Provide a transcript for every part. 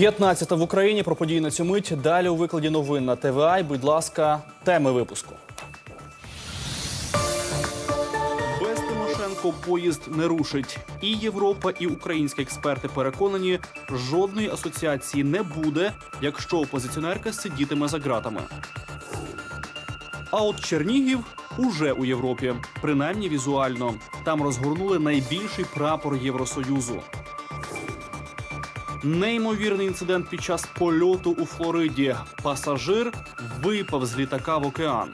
15 в Україні про події на цю мить. Далі у викладі новин на ТВА. Будь ласка, теми випуску. Без Тимошенко поїзд не рушить. І Європа, і українські експерти переконані, жодної асоціації не буде, якщо опозиціонерка сидітиме за ґратами. А от Чернігів уже у Європі, принаймні візуально. Там розгорнули найбільший прапор Євросоюзу. Неймовірний інцидент під час польоту у Флориді. Пасажир випав з літака в океан.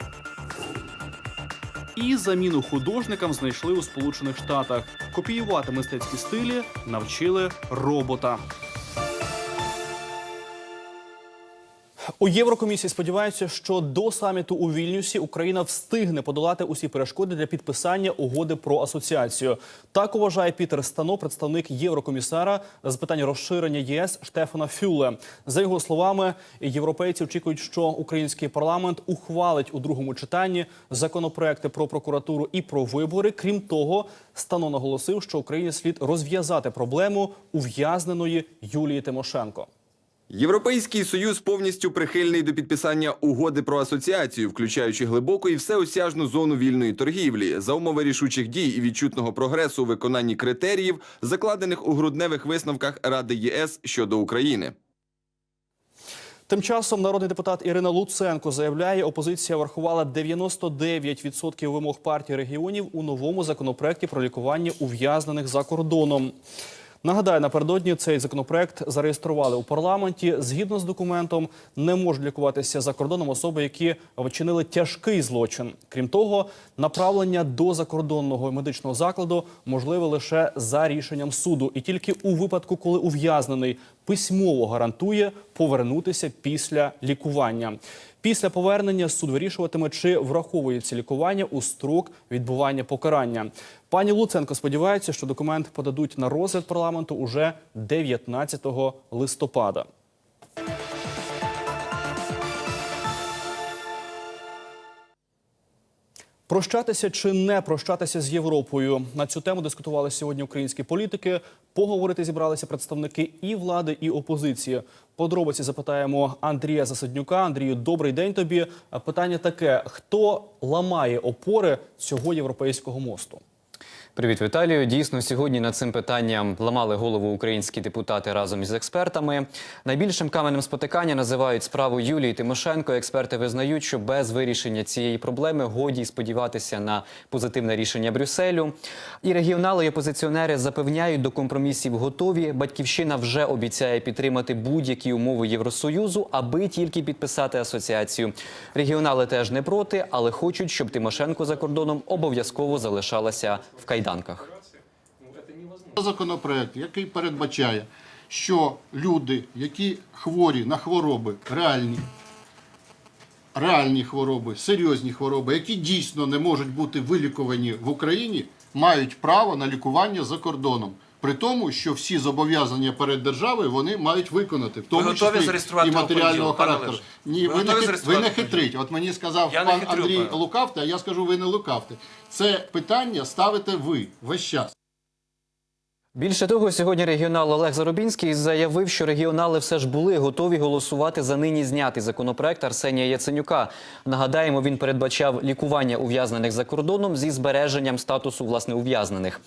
І заміну художникам знайшли у Сполучених Штатах. Копіювати мистецькі стилі навчили робота. У Єврокомісії сподіваються, що до саміту у Вільнюсі Україна встигне подолати усі перешкоди для підписання угоди про асоціацію. Так вважає Пітер Стано, представник Єврокомісара з питань розширення ЄС Штефана Фюле. За його словами, європейці очікують, що український парламент ухвалить у другому читанні законопроекти про прокуратуру і про вибори. Крім того, Стано наголосив, що Україні слід розв'язати проблему ув'язненої Юлії Тимошенко. Європейський союз повністю прихильний до підписання угоди про асоціацію, включаючи глибоку і всеосяжну зону вільної торгівлі, за умови рішучих дій і відчутного прогресу у виконанні критеріїв, закладених у грудневих висновках Ради ЄС щодо України. Тим часом народний депутат Ірина Луценко заявляє, опозиція врахувала 99% вимог партії регіонів у новому законопроекті про лікування ув'язнених за кордоном. Нагадаю, напередодні цей законопроект зареєстрували у парламенті. Згідно з документом, не можуть лікуватися за кордоном особи, які вчинили тяжкий злочин. Крім того, направлення до закордонного медичного закладу можливе лише за рішенням суду, і тільки у випадку, коли ув'язнений письмово гарантує повернутися після лікування. Після повернення суд вирішуватиме, чи враховується лікування у строк відбування покарання. Пані Луценко сподівається, що документ подадуть на розгляд парламенту уже 19 листопада. Прощатися чи не прощатися з Європою на цю тему дискутували сьогодні українські політики. Поговорити зібралися представники і влади, і опозиції. Подробиці запитаємо Андрія Засаднюка. Андрію, добрий день тобі. Питання таке: хто ламає опори цього європейського мосту? Привіт, Віталію. Дійсно, сьогодні над цим питанням ламали голову українські депутати разом із експертами. Найбільшим каменем спотикання називають справу Юлії Тимошенко. Експерти визнають, що без вирішення цієї проблеми годі сподіватися на позитивне рішення Брюсселю. І регіонали і опозиціонери запевняють, до компромісів готові. Батьківщина вже обіцяє підтримати будь-які умови Євросоюзу, аби тільки підписати асоціацію. Регіонали теж не проти, але хочуть, щоб Тимошенко за кордоном обов'язково залишалася в кайданках. Законопроект, який передбачає, що люди, які хворі на хвороби, реальні, реальні хвороби, серйозні хвороби, які дійсно не можуть бути вилікувані в Україні, мають право на лікування за кордоном. При тому, що всі зобов'язання перед державою вони мають виконати, в тому Ви готові числі і матеріального характеру. Ні, Ви ви, не, ви не хитрить. От мені сказав Я пан хитрю, Андрій пане. лукавте, а я скажу, ви не лукавте. Це питання ставите ви весь час. Більше того, сьогодні регіонал Олег Заробінський заявив, що регіонали все ж були готові голосувати за нині знятий законопроект Арсенія Яценюка. Нагадаємо, він передбачав лікування ув'язнених за кордоном зі збереженням статусу власне ув'язнених.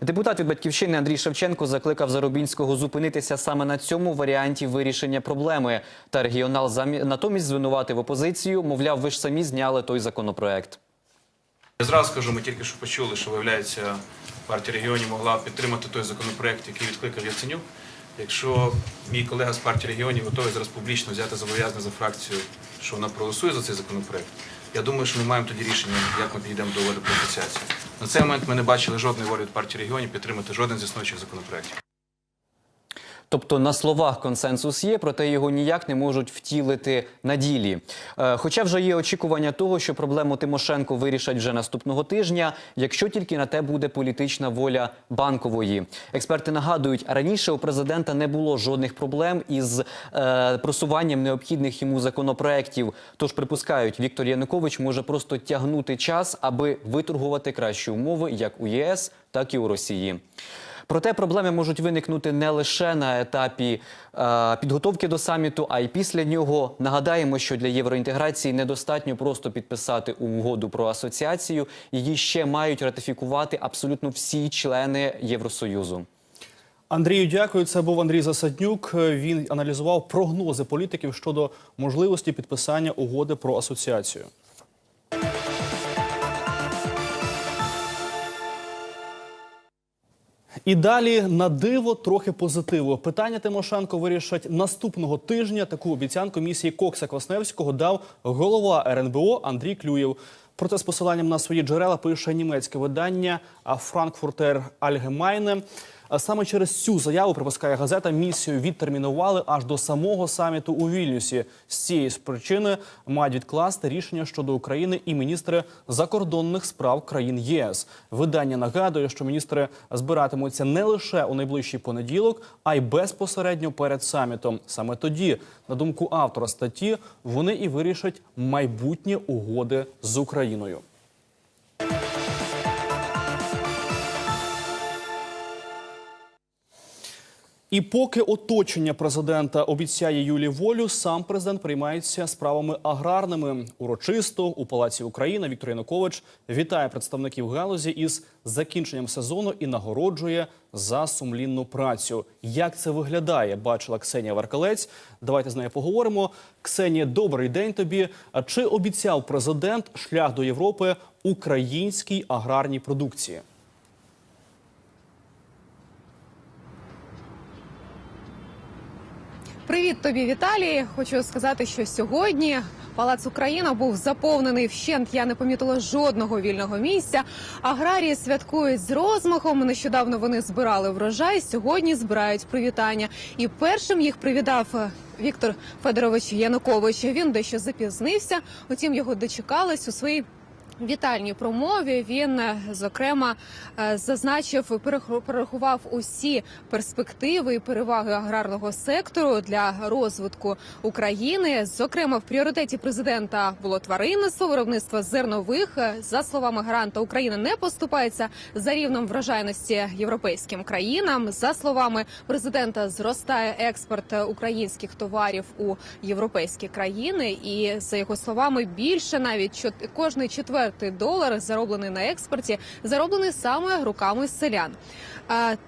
Депутат від батьківщини Андрій Шевченко закликав Заробінського зупинитися саме на цьому варіанті вирішення проблеми. Та регіонал натомість звинуватив опозицію. Мовляв, ви ж самі зняли той законопроект. Я зразу скажу, ми тільки що почули, що виявляється, партія регіонів могла підтримати той законопроект, який відкликав Яценюк. Якщо мій колега з партії регіонів готовий зараз публічно взяти зобов'язання за фракцію, що вона проголосує за цей законопроект, я думаю, що ми маємо тоді рішення, як ми підійдемо до угоди про асоціацію. На цей момент ми не бачили жодної волі від партії регіонів підтримати жоден з існуючих законопроектів. Тобто на словах консенсус є, проте його ніяк не можуть втілити на ділі. Е, Хоча вже є очікування того, що проблему Тимошенко вирішать вже наступного тижня, якщо тільки на те буде політична воля банкової. Експерти нагадують, раніше у президента не було жодних проблем із е, просуванням необхідних йому законопроєктів. Тож припускають, Віктор Янукович може просто тягнути час, аби виторгувати кращі умови як у ЄС, так і у Росії. Проте проблеми можуть виникнути не лише на етапі е, підготовки до саміту, а й після нього. Нагадаємо, що для євроінтеграції недостатньо просто підписати угоду про асоціацію. Її ще мають ратифікувати абсолютно всі члени Євросоюзу. Андрію, дякую. Це був Андрій Засаднюк. Він аналізував прогнози політиків щодо можливості підписання угоди про асоціацію. І далі на диво трохи позитиву. Питання Тимошенко вирішать наступного тижня. Таку обіцянку місії Кокса Квасневського дав голова РНБО Андрій Клюєв. Проте з посиланням на свої джерела пише німецьке видання Frankfurter Allgemeine. Саме через цю заяву припускає газета. Місію відтермінували аж до самого саміту у Вільнюсі. З цієї причини мають відкласти рішення щодо України і міністри закордонних справ країн ЄС. Видання нагадує, що міністри збиратимуться не лише у найближчий понеділок, а й безпосередньо перед самітом. Саме тоді, на думку автора статті, вони і вирішать майбутнє угоди з Україною. І поки оточення президента обіцяє Юлі волю, сам президент приймається справами аграрними. Урочисто у Палаці Україна Віктор Янукович вітає представників галузі із закінченням сезону і нагороджує за сумлінну працю. Як це виглядає? Бачила Ксенія Варкалець. Давайте з нею поговоримо. Ксенія, добрий день тобі. Чи обіцяв президент шлях до Європи українській аграрній продукції? Привіт тобі, Віталій. Хочу сказати, що сьогодні Палац Україна був заповнений вщент. Я не помітила жодного вільного місця. Аграрії святкують з розмахом. Нещодавно вони збирали врожай. Сьогодні збирають привітання. І першим їх привітав е, Віктор Федорович Янукович. Він дещо запізнився. Утім, його дочекались у своїй вітальній промові він е, зокрема е, зазначив, перераху- перерахував усі перспективи і переваги аграрного сектору для розвитку України. Зокрема, в пріоритеті президента було тваринництво, виробництво зернових. Е, За словами гаранта, Україна не поступається за рівнем врожайності європейським країнам. За словами президента, зростає експорт українських товарів у європейські країни. І за його словами, більше навіть кожний четвертий долар, зароблений на експорті, зароблений саме руками селян.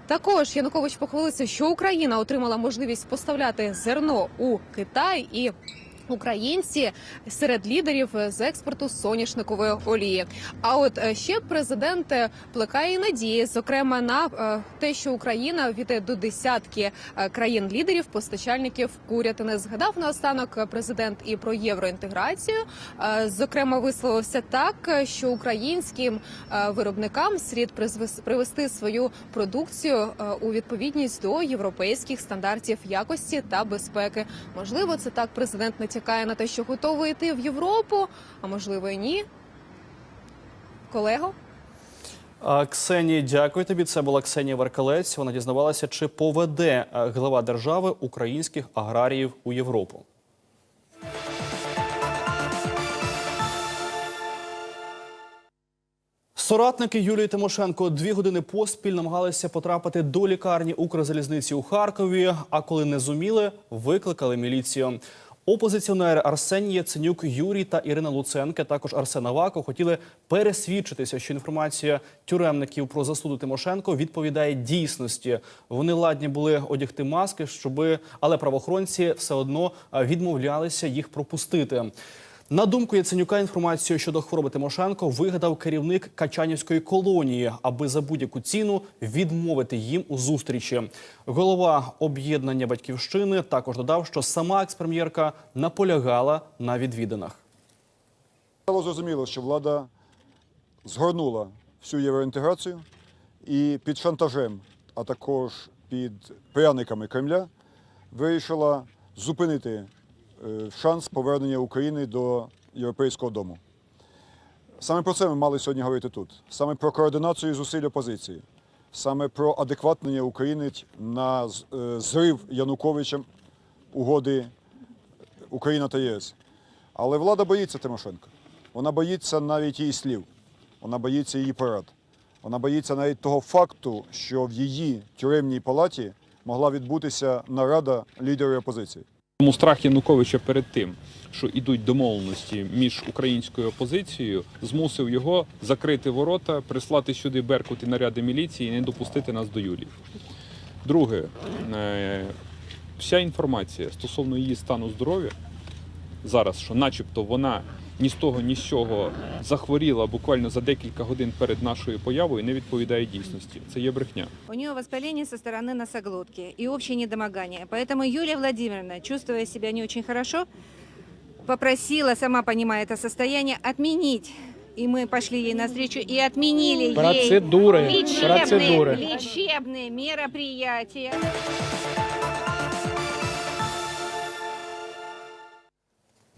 Також Янукович похвалився, що Україна отримала можливість поставляти зерно у Китай і. Українці серед лідерів з експорту соняшникової олії. А от е, ще президент е, плекає надії, зокрема на е, те, що Україна війде до десятки е, країн-лідерів, постачальників курятини. Згадав наостанок е, президент і про євроінтеграцію. Е, Зокрема, висловився так, е, що українським е, виробникам слід привести свою продукцію е, у відповідність до європейських стандартів якості та безпеки. Можливо, це так президент натякає на те, що готовий йти в Європу, а можливо і ні. Колего? А, Ксенія, дякую тобі. Це була Ксенія Варкалець. Вона дізнавалася, чи поведе е, глава держави українських аграріїв у Європу. Соратники Юлії Тимошенко дві години поспіль намагалися потрапити до лікарні Укрзалізниці у Харкові. А коли не зуміли, викликали міліцію. Опозиціонери Арсеній Яценюк, Юрій та Ірина Луценка, також Арсен Аваков, хотіли пересвідчитися, що інформація тюремників про засуду Тимошенко відповідає дійсності. Вони ладні були одягти маски, щоби, але правоохоронці все одно відмовлялися їх пропустити. На думку Яценюка, інформацію щодо хвороби Тимошенко вигадав керівник Качанівської колонії, аби за будь-яку ціну відмовити їм у зустрічі. Голова об'єднання батьківщини також додав, що сама експрем'єрка наполягала на відвідинах. Стало зрозуміло, що влада згорнула всю євроінтеграцію і під шантажем, а також під пряниками Кремля, вирішила зупинити шанс повернення України до Європейського дому. Саме про це ми мали сьогодні говорити тут. Саме про координацію зусиль опозиції, саме про адекватнення України на е, зрив Януковичем угоди Україна та ЄС. Але влада боїться Тимошенко. Вона боїться навіть її слів, вона боїться її порад. Вона боїться навіть того факту, що в її тюремній палаті могла відбутися нарада лідерів опозиції. Тому страх Януковича перед тим, що йдуть домовленості між українською опозицією, змусив його закрити ворота, прислати сюди беркут і наряди міліції і не допустити нас до Юлії. Друге, е, вся інформація стосовно її стану здоров'я зараз, що начебто вона ні з того, ні з цього захворіла буквально за декілька годин перед нашою появою, не відповідає дійсності. Це є брехня. У нее воспаление со стороны носоглотки и общее недомогание. Поэтому Юлия Владимировна, чувствуя себя не очень хорошо, попросила, сама понимая это состояние, отменить. И мы пошли ей навстречу и отменили Процедуры, ей лечебные, процедуры. лечебные мероприятия.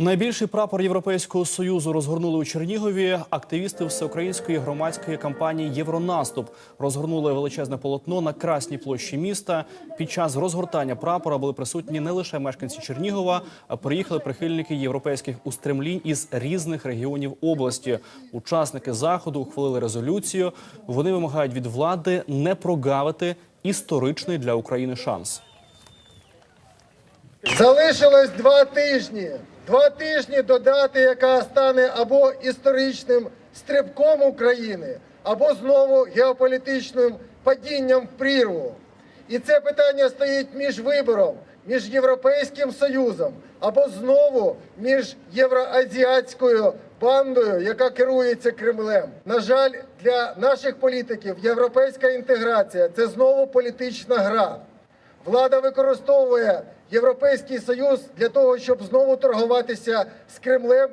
Найбільший прапор Європейського союзу розгорнули у Чернігові. Активісти всеукраїнської громадської кампанії Євронаступ розгорнули величезне полотно на красній площі міста. Під час розгортання прапора були присутні не лише мешканці Чернігова, а приїхали прихильники європейських устремлінь із різних регіонів області. Учасники заходу ухвалили резолюцію. Вони вимагають від влади не прогавити історичний для України шанс. Залишилось два тижні. Два тижні до дати, яка стане або історичним стрибком України, або знову геополітичним падінням в прірву. І це питання стоїть між вибором, між Європейським Союзом, або знову між євроазіатською бандою, яка керується Кремлем. На жаль, для наших політиків європейська інтеграція це знову політична гра. Влада використовує Європейський Союз для того, щоб знову торгуватися з Кремлем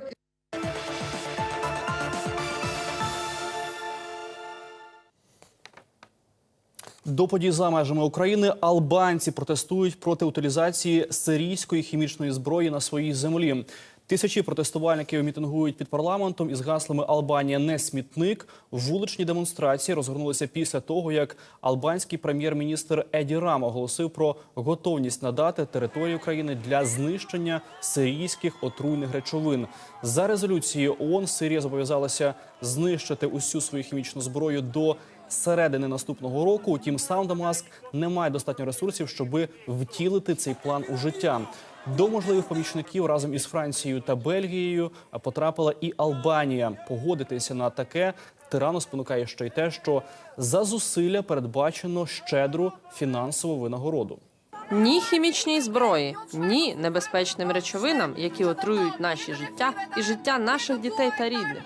До подій за межами України албанці протестують проти утилізації сирійської хімічної зброї на своїй землі. Тисячі протестувальників мітингують під парламентом із гаслами Албанія не смітник. Вуличні демонстрації розгорнулися після того, як албанський прем'єр-міністр Еді Рам оголосив про готовність надати територію країни для знищення сирійських отруйних речовин. За резолюцією ООН Сирія зобов'язалася знищити усю свою хімічну зброю до середини наступного року. Утім, сам Дамаск не має достатньо ресурсів, щоб втілити цей план у життя. До можливих помічників разом із Францією та Бельгією потрапила і Албанія. Погодитися на таке тирану спонукає ще й те, що за зусилля передбачено щедру фінансову винагороду. Ні хімічній зброї, ні небезпечним речовинам, які отруюють наші життя і життя наших дітей та рідних.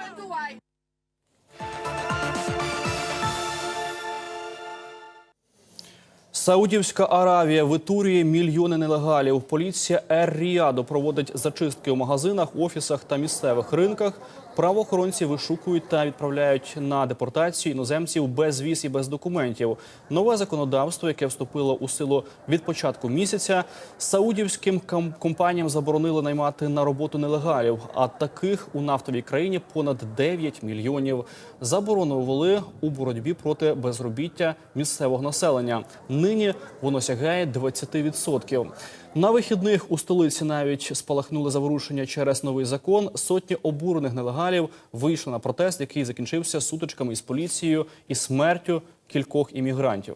Саудівська Аравія витурює мільйони нелегалів. Поліція Ер-Ріаду проводить зачистки у магазинах, офісах та місцевих ринках. Правоохоронці вишукують та відправляють на депортацію іноземців без віз і без документів. Нове законодавство, яке вступило у силу від початку місяця, саудівським ком- компаніям заборонили наймати на роботу нелегалів. А таких у нафтовій країні понад 9 мільйонів. Заборону ввели у боротьбі проти безробіття місцевого населення. Нині воно сягає 20%. На вихідних у столиці навіть спалахнули заворушення через новий закон. Сотні обурених нелегалів вийшли на протест, який закінчився сутичками із поліцією і смертю кількох іммігрантів.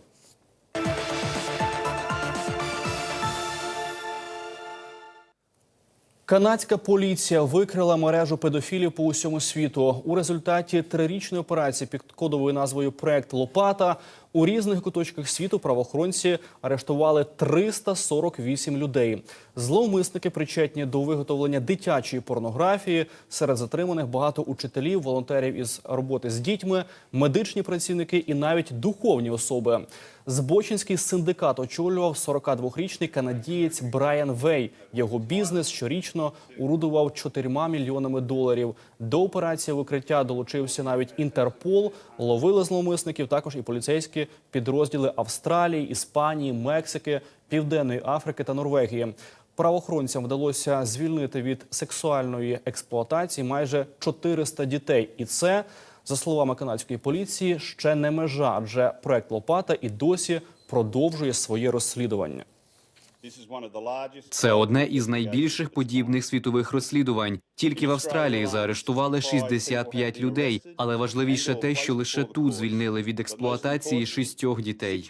Канадська поліція викрила мережу педофілів по усьому світу. У результаті трирічної операції під кодовою назвою Проект Лопата у різних куточках світу правоохоронці арештували 348 людей. Зловмисники причетні до виготовлення дитячої порнографії. Серед затриманих багато учителів, волонтерів із роботи з дітьми, медичні працівники і навіть духовні особи. Збочинський синдикат очолював 42-річний канадієць Брайан Вей. Його бізнес щорічно урудував 4 мільйонами доларів. До операції викриття долучився навіть Інтерпол. Ловили зловмисників також і поліцейські підрозділи Австралії, Іспанії, Мексики, Південної Африки та Норвегії. Правоохоронцям вдалося звільнити від сексуальної експлуатації майже 400 дітей, і це за словами канадської поліції, ще не межа, адже проект Лопата і досі продовжує своє розслідування. Це одне із найбільших подібних світових розслідувань. Тільки в Австралії заарештували 65 людей, але важливіше те, що лише тут звільнили від експлуатації шістьох дітей.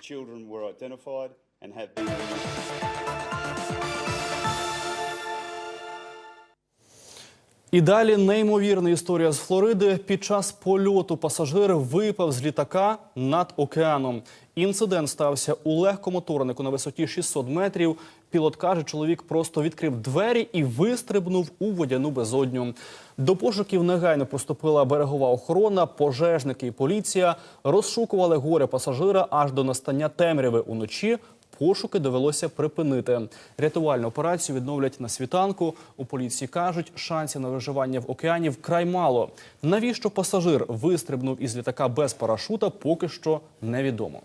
І далі неймовірна історія з Флориди. Під час польоту пасажир випав з літака над океаном. Інцидент стався у легкомоторнику на висоті 600 метрів. Пілот каже, чоловік просто відкрив двері і вистрибнув у водяну безодню. До пошуків негайно поступила берегова охорона, пожежники і поліція розшукували горе пасажира аж до настання темряви уночі. Пошуки довелося припинити. Рятувальну операцію відновлять на світанку. У поліції кажуть, шансів на виживання в океані вкрай мало. Навіщо пасажир вистрибнув із літака без парашута, поки що невідомо.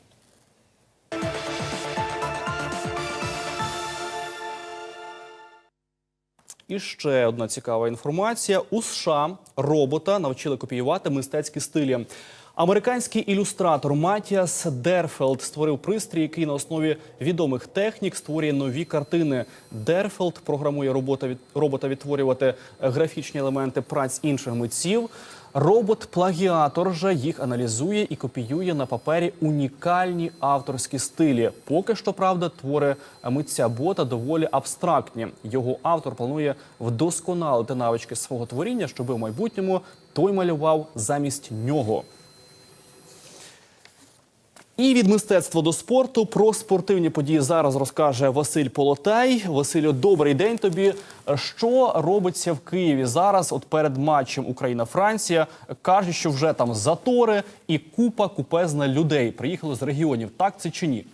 І ще одна цікава інформація: у США робота навчили копіювати мистецькі стилі. Американський ілюстратор Матіас Дерфелд створив пристрій, який на основі відомих технік створює нові картини. Дерфелд програмує робота від робота відтворювати графічні елементи праць інших митців. Робот-плагіатор же їх аналізує і копіює на папері унікальні авторські стилі. Поки що, правда, твори митця бота доволі абстрактні. Його автор планує вдосконалити навички свого творіння, щоб у майбутньому той малював замість нього. І від мистецтва до спорту про спортивні події зараз розкаже Василь Полотай. Василю, добрий день тобі. Що робиться в Києві зараз? От перед матчем Україна-Франція кажуть, що вже там затори і купа купезна людей приїхали з регіонів. Так це чи ні?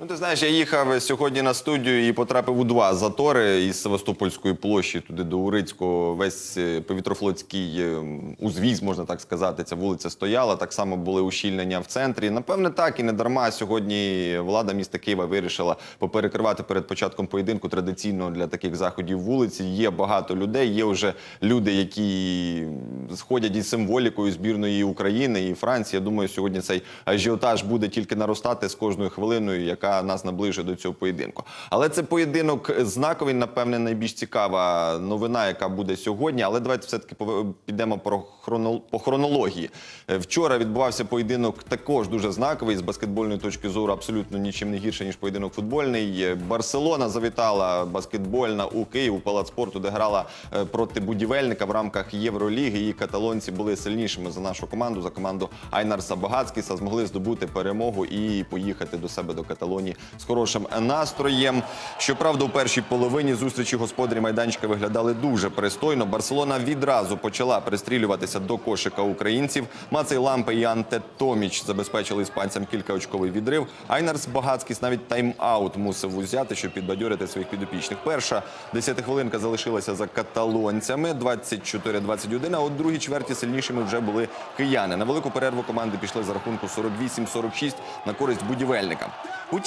Ну, ти знаєш, я їхав сьогодні на студію і потрапив у два затори із Севастопольської площі туди до Урицького. Весь е, повітрофлотський е, узвіз, можна так сказати. Ця вулиця стояла. Так само були ущільнення в центрі. Напевне, так і не дарма. Сьогодні влада міста Києва вирішила поперекривати перед початком поєдинку традиційно для таких заходів вулиці. Є багато людей. Є вже люди, які сходять із символікою збірної України і Франції. Я думаю, сьогодні цей ажіотаж буде тільки наростати з кожною хвилиною, яка нас наближує до цього поєдинку. Але це поєдинок знаковий, напевне, найбільш цікава новина, яка буде сьогодні. Але давайте все таки підемо про хроно... по хронології. Е, Вчора відбувався поєдинок також дуже знаковий з баскетбольної точки зору, абсолютно нічим не гірше ніж поєдинок футбольний. Е, Барселона завітала баскетбольна у Київ у палац спорту, де грала е, проти будівельника в рамках Євроліги. І каталонці були сильнішими за нашу команду, за команду Айнарса Багацькіса, змогли здобути перемогу і поїхати до себе до Каталонії з хорошим настроєм. Щоправда, у першій половині зустрічі господарі майданчика виглядали дуже пристойно. Барселона відразу почала пристрілюватися до кошика українців. Мацей Лампе і Анте Томіч забезпечили іспанцям кількаочковий відрив. Айнарс Багацькіс навіть тайм-аут мусив узяти, щоб підбадьорити своїх підопічних. Перша десятихвилинка залишилася за каталонцями 24-21, А от другій чверті сильнішими вже були кияни. На велику перерву команди пішли за рахунку 48-46 на користь будівельника.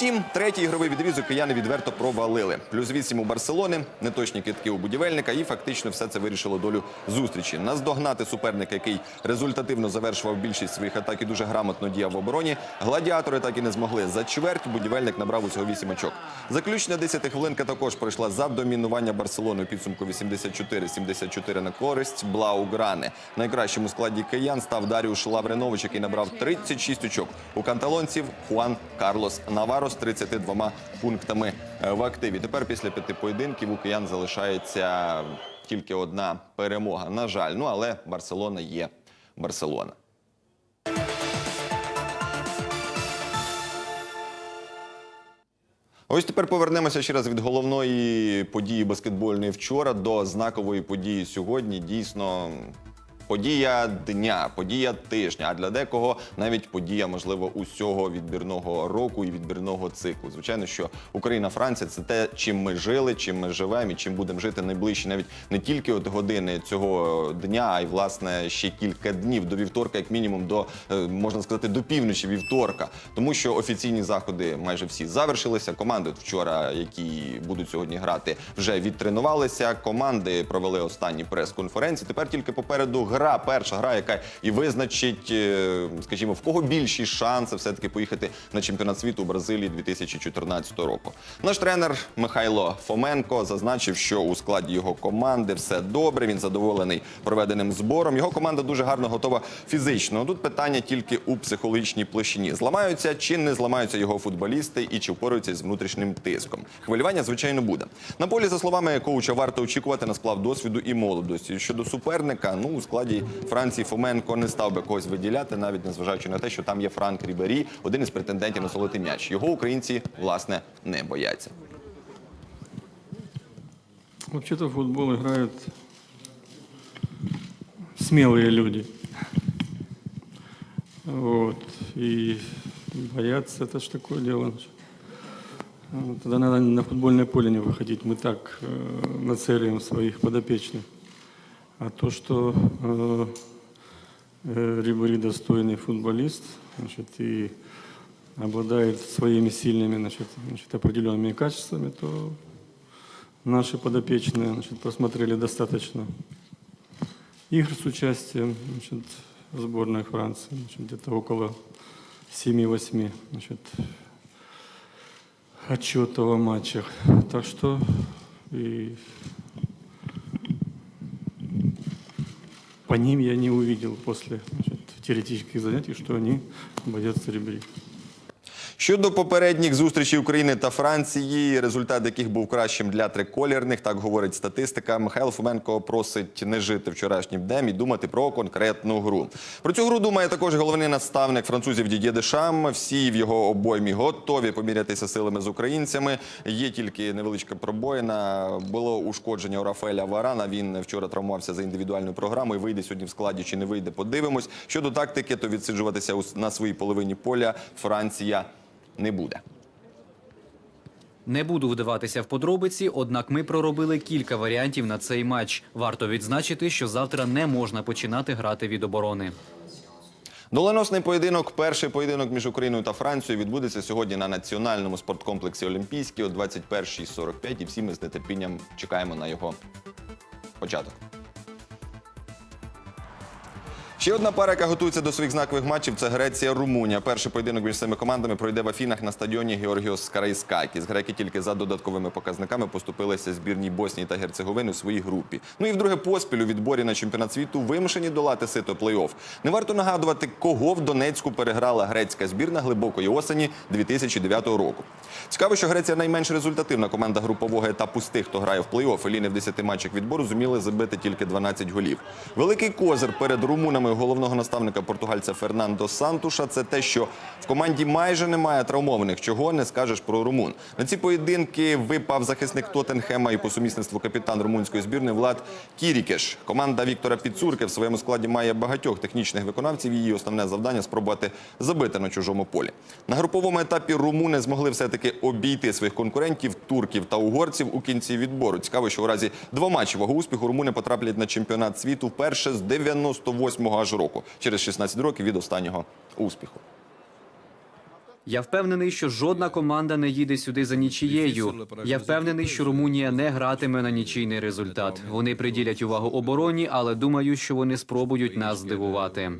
Утім, третій ігровий відрізок кияни відверто провалили. Плюс 8 у Барселони, неточні китки у будівельника, і фактично все це вирішило долю зустрічі. Наздогнати суперника, який результативно завершував більшість своїх атак і дуже грамотно діяв в обороні. Гладіатори так і не змогли. За чверть будівельник набрав усього 8 очок. Заключна 10 хвилинка також пройшла за домінування Барселони у підсумку 84-74 на користь Блауграни. Найкращим у складі киян став Даріуш Лавренович, який набрав 36 очок. У канталонців Хуан Карлос Наваро з 32 пунктами е, в активі. Тепер після п'яти поєдинків у киян залишається тільки одна перемога. На жаль, ну але Барселона є Барселона. Ось тепер повернемося ще раз від головної події баскетбольної вчора до знакової події сьогодні. Дійсно. Подія дня, подія тижня, а для декого навіть подія, можливо, усього відбірного року і відбірного циклу. Звичайно, що Україна-Франція це те, чим ми жили, чим ми живемо і чим будемо жити найближчі, навіть не тільки от години цього дня, а й власне ще кілька днів до вівторка, як мінімум, до е, можна сказати, до півночі вівторка, тому що офіційні заходи майже всі завершилися. Команди вчора, які будуть сьогодні грати, вже відтренувалися. Команди провели останні прес-конференції. Тепер тільки попереду гра. Гра, перша гра, яка і визначить, е, скажімо, в кого більші шанси все-таки поїхати на чемпіонат світу у Бразилії 2014 року. Наш тренер Михайло Фоменко зазначив, що у складі його команди все добре. Він задоволений проведеним збором. Його команда дуже гарно готова фізично. Тут питання тільки у психологічній площині. Зламаються чи не зламаються його футболісти, і чи впораються з внутрішнім тиском. Хвилювання, звичайно, буде. На полі, за словами коуча, варто очікувати на сплав досвіду і молодості. Щодо суперника, ну у складі Франції Фоменко не став би когось виділяти, навіть незважаючи на те, що там є Франк Рібері, один із претендентів на золотий м'яч. Його українці власне не бояться. Вообще-то в футбол играют смелые люди. Вот. И бояться это ж такое дело. Вот. Тогда надо на футбольное поле не выходить. Мы так э, нацеливаем своих подопечных. А то, что э, э, Рибери достойный футболист, значит, и обладает своими сильными, значит, значит, определенными качествами, то наши подопечные значит, посмотрели достаточно игр с участием значит, сборной Франции, значит, где-то около 7-8 значит, отчетов о матчах. Так что и по ним я не увидел после значит, теоретических занятий, что они боятся ребри. Щодо попередніх зустрічей України та Франції, результат яких був кращим для триколірних, так говорить статистика. Михайло Фоменко просить не жити вчорашнім днем і думати про конкретну гру. Про цю гру думає також головний наставник французів Дідє Дешам. Всі в його обоймі готові помірятися силами з українцями. Є тільки невеличка пробоїна. Було ушкодження у Рафаеля Варана. Він вчора травмувався за індивідуальною програмою. Вийде сьогодні в складі чи не вийде, подивимось. Щодо тактики, то відсиджуватися на своїй половині поля Франція не буде. Не буду вдаватися в подробиці, однак ми проробили кілька варіантів на цей матч. Варто відзначити, що завтра не можна починати грати від оборони. Доленосний поєдинок, перший поєдинок між Україною та Францією відбудеться сьогодні на національному спорткомплексі Олімпійський о 21.45 і всі ми з нетерпінням чекаємо на його початок. Ще одна пара, яка готується до своїх знакових матчів, це Греція-Румунія. Перший поєдинок між цими командами пройде в Афінах на стадіоні Георгіос Карайскакіс. Греки тільки за додатковими показниками поступилися збірній Боснії та Герцеговини у своїй групі. Ну і вдруге поспіль у відборі на чемпіонат світу вимушені долати сито плей-офф. Не варто нагадувати, кого в Донецьку переграла грецька збірна глибокої осені 2009 року. Цікаво, що Греція найменш результативна команда групового етапу з тих, хто грає в плей-офф. Еліни в 10 матчах відбору зуміли забити тільки 12 голів. Великий козир перед румунами головного наставника португальця Фернандо Сантуша це те, що в команді майже немає травмованих, чого не скажеш про румун. На ці поєдинки випав захисник Тоттенхема і по сумісництву капітан румунської збірної Влад Кірікеш. Команда Віктора Піцурки в своєму складі має багатьох технічних виконавців. Її основне завдання спробувати забити на чужому полі. На груповому етапі румуни змогли все-таки обійти своїх конкурентів турків та угорців у кінці відбору. Цікаво, що у разі двоматчевого успіху румуни потраплять на чемпіонат світу вперше з 98-го аж року, через 16 років від останнього успіху. Я впевнений, що жодна команда не їде сюди за нічією. Я впевнений, що Румунія не гратиме на нічийний результат. Вони приділять увагу обороні, але думаю, що вони спробують нас здивувати.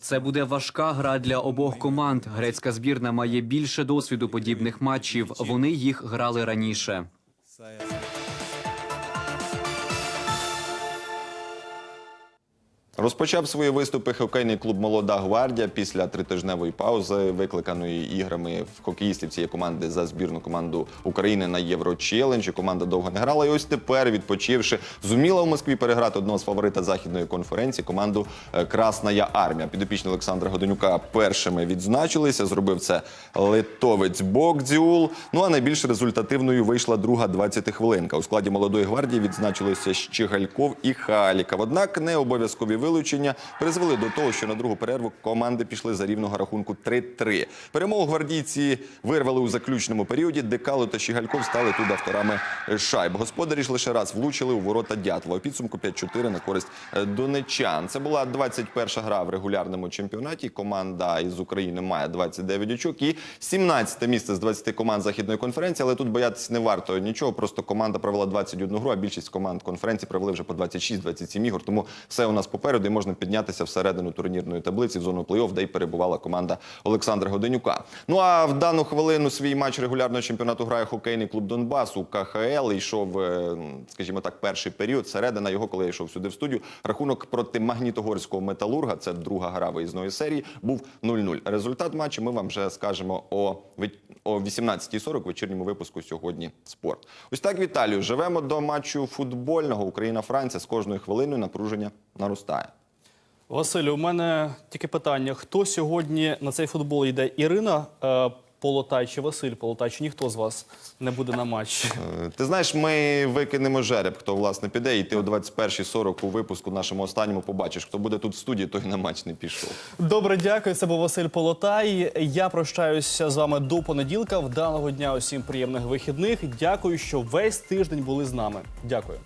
Це буде важка гра для обох команд. Грецька збірна має більше досвіду подібних матчів. Вони їх грали раніше. Розпочав свої виступи хокейний клуб Молода гвардія після тритижневої паузи, викликаної іграми в хокеїстів цієї команди за збірну команду України на Євро Челендж. Команда довго не грала. І ось тепер, відпочивши, зуміла в Москві переграти одного з фаворита західної конференції команду е, Красная армія. Підопічні Олександра Годонюка першими відзначилися. Зробив це литовець Бокдзіул. Ну а найбільш результативною вийшла друга 20 хвилинка. У складі молодої гвардії відзначилися Щегальков і Халіков. Однак не обов'язкові вилучення призвели до того, що на другу перерву команди пішли за рівного рахунку 3-3. Перемогу гвардійці вирвали у заключному періоді. Декало та Щігальков стали тут авторами шайб. Господарі ж лише раз влучили у ворота Дятлова. У підсумку 5-4 на користь е, донечан. Це була 21-ша гра в регулярному чемпіонаті. Команда із України має 29 очок і 17 місце з 20 команд західної конференції. Але тут боятися не варто нічого. Просто команда провела 21 гру, а більшість команд конференції провели вже по 26-27 ігор. Тому все у нас попереду і можна піднятися всередину турнірної таблиці в зону плей-офф, де й перебувала команда Олександра Годенюка. Ну а в дану хвилину свій матч регулярного чемпіонату грає хокейний клуб Донбас у КХЛ. Йшов, е, скажімо так, перший період. Середина його, коли я йшов сюди в студію. Рахунок проти Магнітогорського металурга. Це друга гра виїзної серії. Був 0-0. Результат матчу ми вам вже скажемо о о 18.40 в вечірньому випуску сьогодні. Спорт. Ось так, Віталію. Живемо до матчу футбольного Україна-Франція. З кожною хвилиною напруження наростає. Василю, у мене тільки питання: хто сьогодні на цей футбол йде? Ірина е, Полотай чи Василь Полотай? Чи ніхто з вас не буде на матчі? Е, Ти знаєш, ми викинемо жереб, хто власне піде, і ти о 21.40 у випуску нашому останньому побачиш, хто буде тут в студії, той на матч не пішов. Добре, дякую. Це був Василь Полотай. Я прощаюся з вами до понеділка. Вдалого дня усім приємних вихідних. Дякую, що весь тиждень були з нами. Дякую.